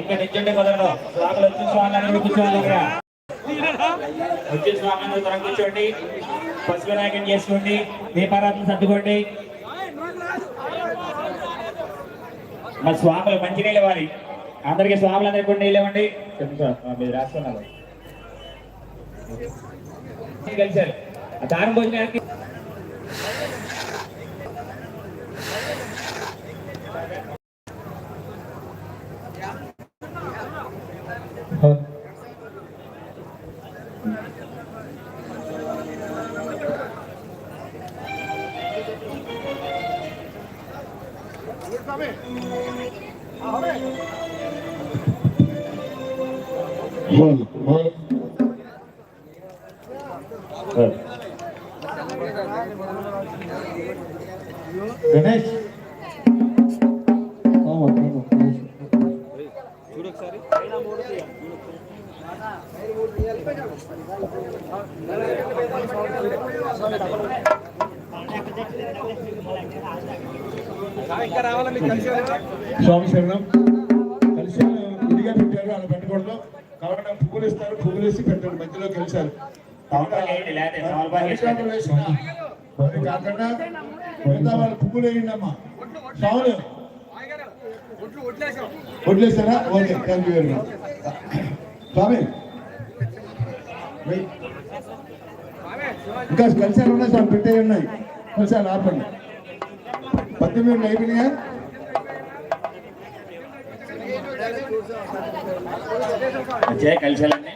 ఇంకా నిల్చుంటే కుదరదు. స్వాములు వచ్చి స్వామి కూర్చోవాలి దగ్గర వచ్చి స్వామి అందరూ త్వరగా కూర్చోండి. పసుపు నాయకం చేసుకోండి. దీపారాధన సర్దుకోండి. మా స్వాములు మంచి నీళ్ళు ఇవ్వాలి. అందరికి స్వాములందరికీ కూడా నీళ్ళు ఇవ్వండి. చెప్తాను మీరు రాస్తున్నారు. కలిశారు. ఆ దానం భోజనానికి గణేష్. స్వామి శరణం. కలిశాలు విడిగా పెట్టారు అలా పెట్టకూడదు. కాబట్టి పువ్వులు ఇస్తారు పువ్వులు వేసి పెట్టండి మధ్యలో కలిశారు. కాకుండా మిగతా వాళ్ళు పువ్వులు వేయండమ్మా okay thank you very much స్వామి. ఇంకా కలిసాలు ఉన్నాయి స్వామి పెట్టే ఉన్నాయి. కలిసాలు ఆపండి. పద్దెనిమిది అయిపోయినాయా? వచ్చాయి కలిసాలండి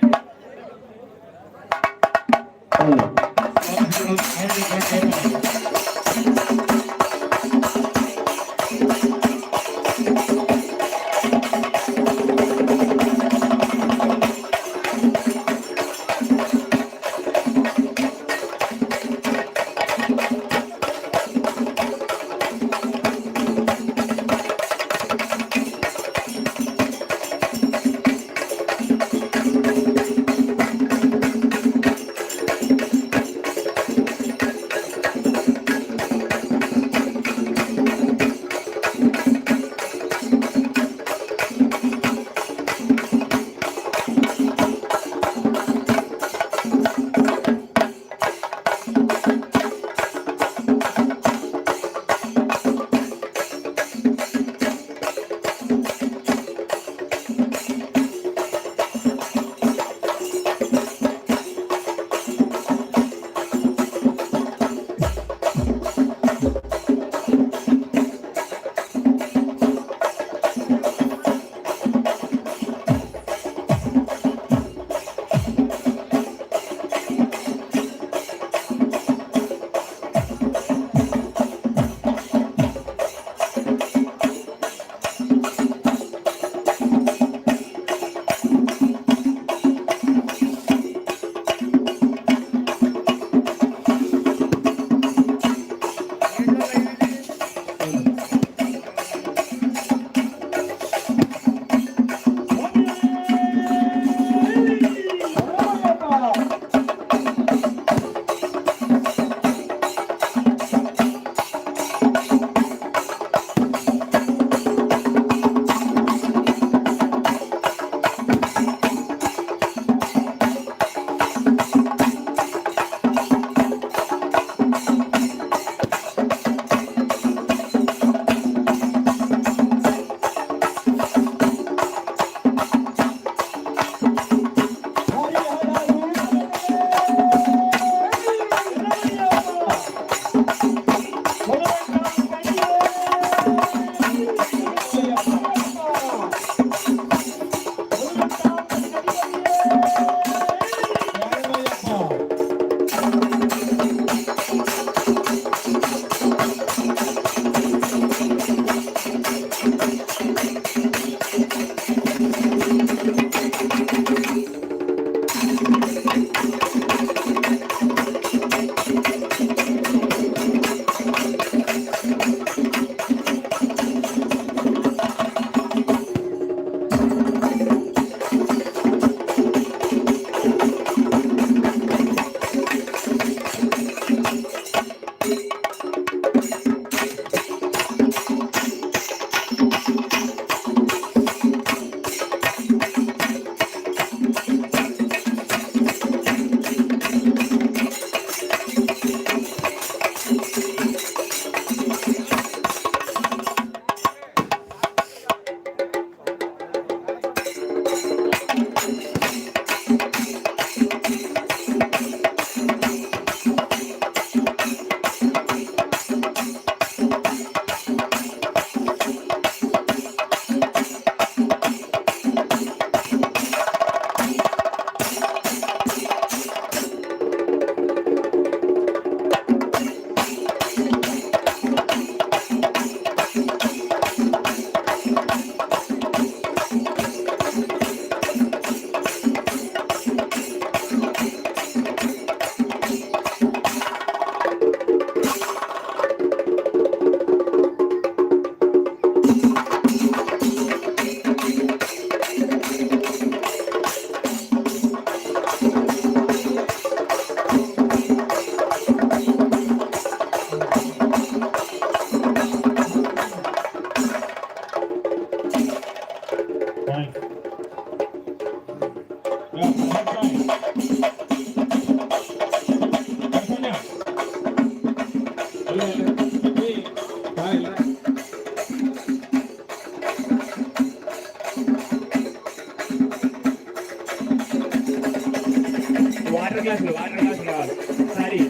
గ్లాసులు వాటర్ గ్లాసులు కావాలి సారీ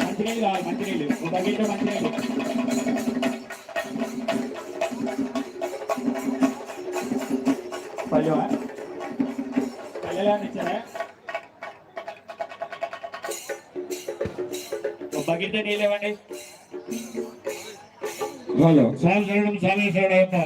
మంచినీళ్ళు కావాలి మంచినీళ్ళు ఒక బకెట్ మంచినీళ్ళు పల్లెవా పల్లెలా ఇచ్చారా ఒక బకెట్ నీళ్ళు ఇవ్వండి హలో స్వామి శరణం స్వామి శరణయ్యప్ప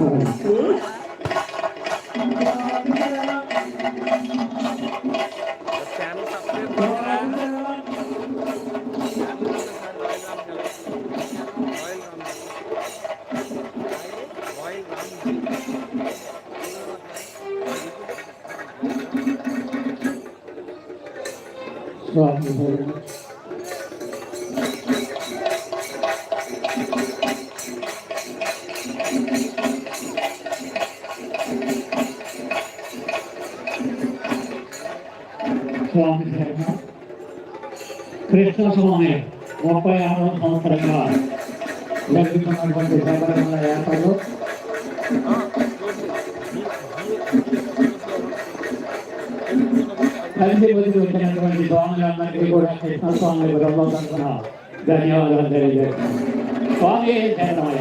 స్వామి స్వామి శరణం కృష్ణ స్వామి ముప్పై ఆరవ సంవత్సరంగా జరుగుతున్నటువంటి శబరిమల యాత్రలో కలిసి వచ్చి వచ్చినటువంటి స్వాములందరికీ కూడా కృష్ణ స్వామి బ్రహ్మ ధన్యవాదాలు తెలియజేస్తున్నాను. స్వామి శరణమయ్య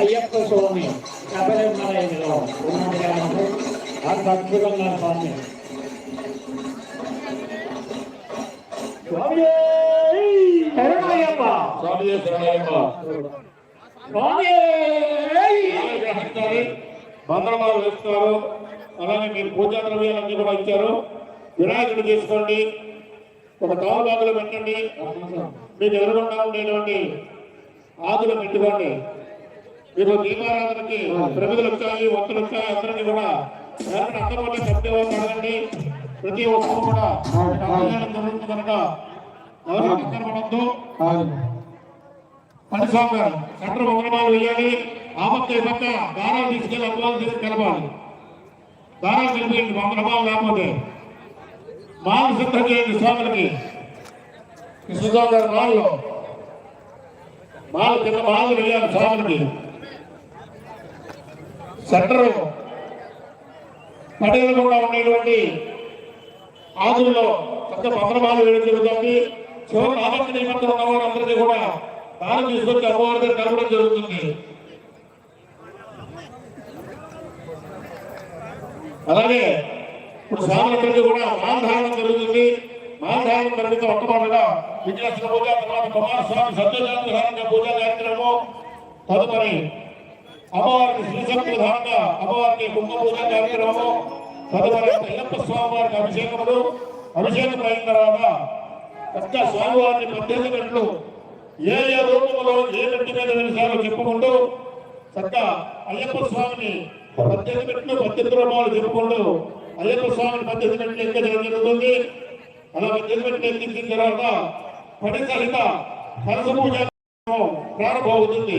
అయ్యప్ప స్వామి కాబట్టి అంత అద్భుతంగా స్వామి. స్వామి స్వామి శరణయ్యప్ప స్వామి మంత్రమాలు వేస్తున్నారు. అలాగే మీరు పూజా ద్రవ్యాలన్నీ కూడా ఇచ్చారు. వినాయకుడు చేసుకోండి. ఒక తావుబాగులు పెట్టండి. మీకు ఎదురుకుండా ఉండేటువంటి ఆదులు పెట్టుకోండి. మీరు దీపారాధనకి ప్రమిదలు వచ్చాయి వంతులు వచ్చాయి అందరికీ కూడా అందరూ కూడా సత్యవాళ్ళు కడగండి ప్రతి ఒక్కరు కూడా జరుగుతుంది కనుక ఎవరు పడద్దు పనిస్వామి గారు సెంటర్ మంగళవారం వేయాలి. ఆ పక్క ఈ పక్క దారాలు తీసుకెళ్ళి అమ్మవాళ్ళు తీసుకు కలపాలి. దారాలు కలిపేయండి మంగళమాలు లేకపోతే. మాలు సిద్ధం చేయండి స్వాములకి కృష్ణస్వామి గారి మాల్లో మాలు కింద మాలు వేయాలి స్వాములకి సెంటరు పడేలు కూడా ఉండేటువంటి ఆదుల్లో పెద్ద పత్రమాలు వేయడం జరుగుతుంది. చివరి ఆపత్తి నిమిత్తం ఉన్నవారందరికీ కూడా దానం తీసుకొచ్చి అమ్మవారి దగ్గర కలపడం జరుగుతుంది. అలాగే ఇప్పుడు స్వాములందరికీ కూడా మాలధారణ జరుగుతుంది. ఆంధ్రాలు పరిమిత ఒక్కబడగా విజయశ్రీ పూజ తర్వాత కుమారస్వామి సత్యజాతి ధారణ పూజ కార్యక్రమం. తదుపరి అమ్మవారికి శ్రీశక్తి ధారణ అమ్మవారికి కుంభ పూజ కార్యక్రమము. తదుపరి అయ్యప్ప స్వామి వారికి అభిషేకములు. అభిషేకం అయిన తర్వాత పెద్ద స్వామివారిని పద్దెనిమిది గంటలు ఏ ఏ రూపంలో ఏ గంట మీద నిమిషాలు చెప్పుకుంటూ చక్క అయ్యప్ప స్వామిని పద్దెనిమిది గంటలు పద్దెనిమిది రూపాయలు చెప్పుకుంటూ అయ్యప్ప స్వామిని పద్దెనిమిది గంటలు ఎక్కడం జరుగుతుంది అలా పద్దెనిమిది ఎక్కించిన తర్వాత పడి సరస పూజ ప్రారంభమవుతుంది.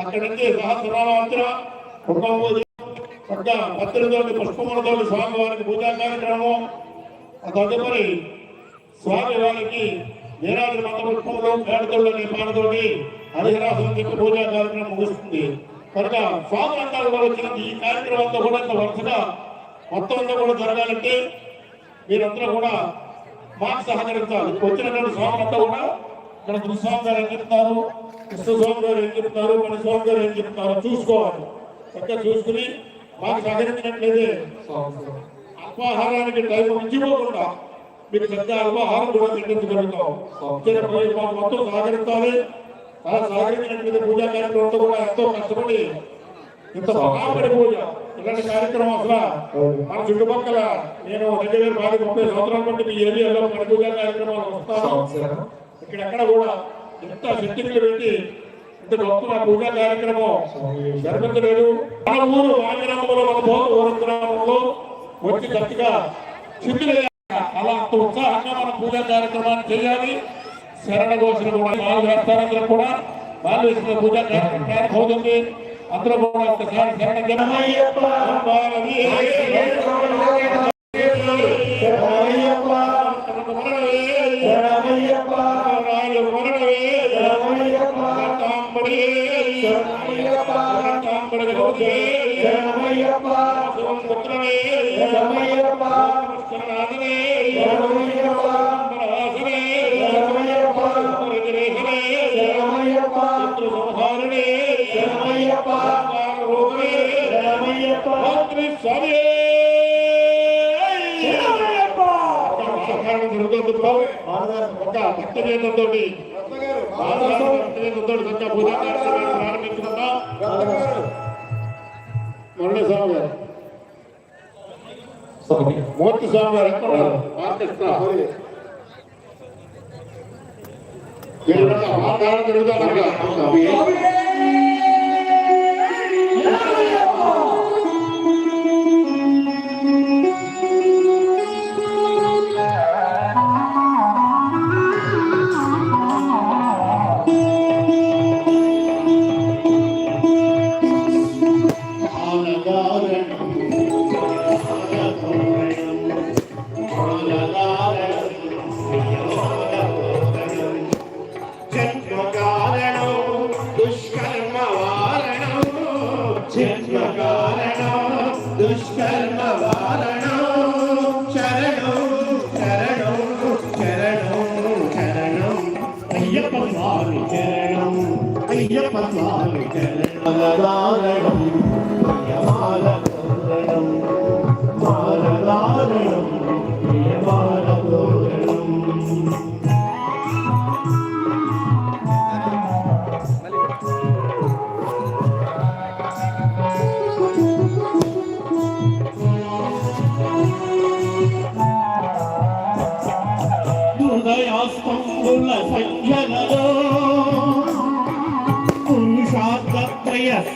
అక్కడి నుంచి సహస్రామాంతర కుంభం పూజ చక్కగా పత్రికతోటి పుష్పములతోటి స్వామివారికి పూజా కార్యక్రమం. తదుపరి స్వామి వారికి నీరాజు మంత్రపుష్పంలో పేడతోళ్ళు నిర్మాణతోటి హరిహరాసం చెప్పి పూజా కార్యక్రమం ముగుస్తుంది. కనుక స్వామి అందరూ వచ్చిన ఈ కార్యక్రమంతో కూడా ఇంత వరుసగా మొత్తం అంతా కూడా జరగాలంటే మీరందరూ కూడా మాకు సహకరించాలి. వచ్చినటువంటి స్వామంతా కూడా ఇక్కడ గురుస్వామి గారు ఏం చెప్తారు? కృష్ణ స్వామి గారు ఏం చెప్తారు? మన స్వామి గారు ఏం చెప్తారో చూసుకోవాలి. చక్కగా చూసుకుని మాకు సహకరించినట్లయితే అల్పాహారానికి టైం ఉంచిపోకుండా మీకు చక్కగా అల్పాహారం కూడా తిండించగలుగుతాం మాకు మొత్తం సహకరించాలి. అలా సహకరించినట్లయితే పూజా కార్యక్రమంతో కూడా ఎంతో కష్టపడి ఇంత మహాపడి పూజ ఇలాంటి కార్యక్రమం అసలు మన చుట్టుపక్కల నేను దగ్గర బాగా ముప్పై సంవత్సరాల బట్టి మీ ఏరియాలో మన పూజా కార్యక్రమాలు వస్తాను ఇక్కడెక్కడ కూడా ఇంత శక్తిని పెట్టి ఇంత గొప్ప పూజా కార్యక్రమం జరగలేదు మన ఊరు వాంగ్రామంలో మన బోధ ఊరు గ్రామంలో వచ్చి గట్టిగా చిందులు అలా అంత ఉత్సాహంగా మనం పూజా కార్యక్రమాన్ని చేయాలి. శరణ ఘోషణ కూడా వాళ్ళు వేస్తారందరూ కూడా. వాళ్ళు పూజా కార్యక్రమం ప్రారంభమవుతుంది. అందరూ కూడా ఒకసారి శరణ జనమయ్యప్ప ఒక భక్త చేతంతో పూజా కార్యక్రమాన్ని ప్రారంభించుకుందాం మురళీ స్వామి గారు మూర్తి స్వామి గారు ఎక్కడ ఆర్కెస్ట్రా. అయ్యప్ప స్వామి శరణం మాల తోరణం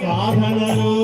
సాధనలో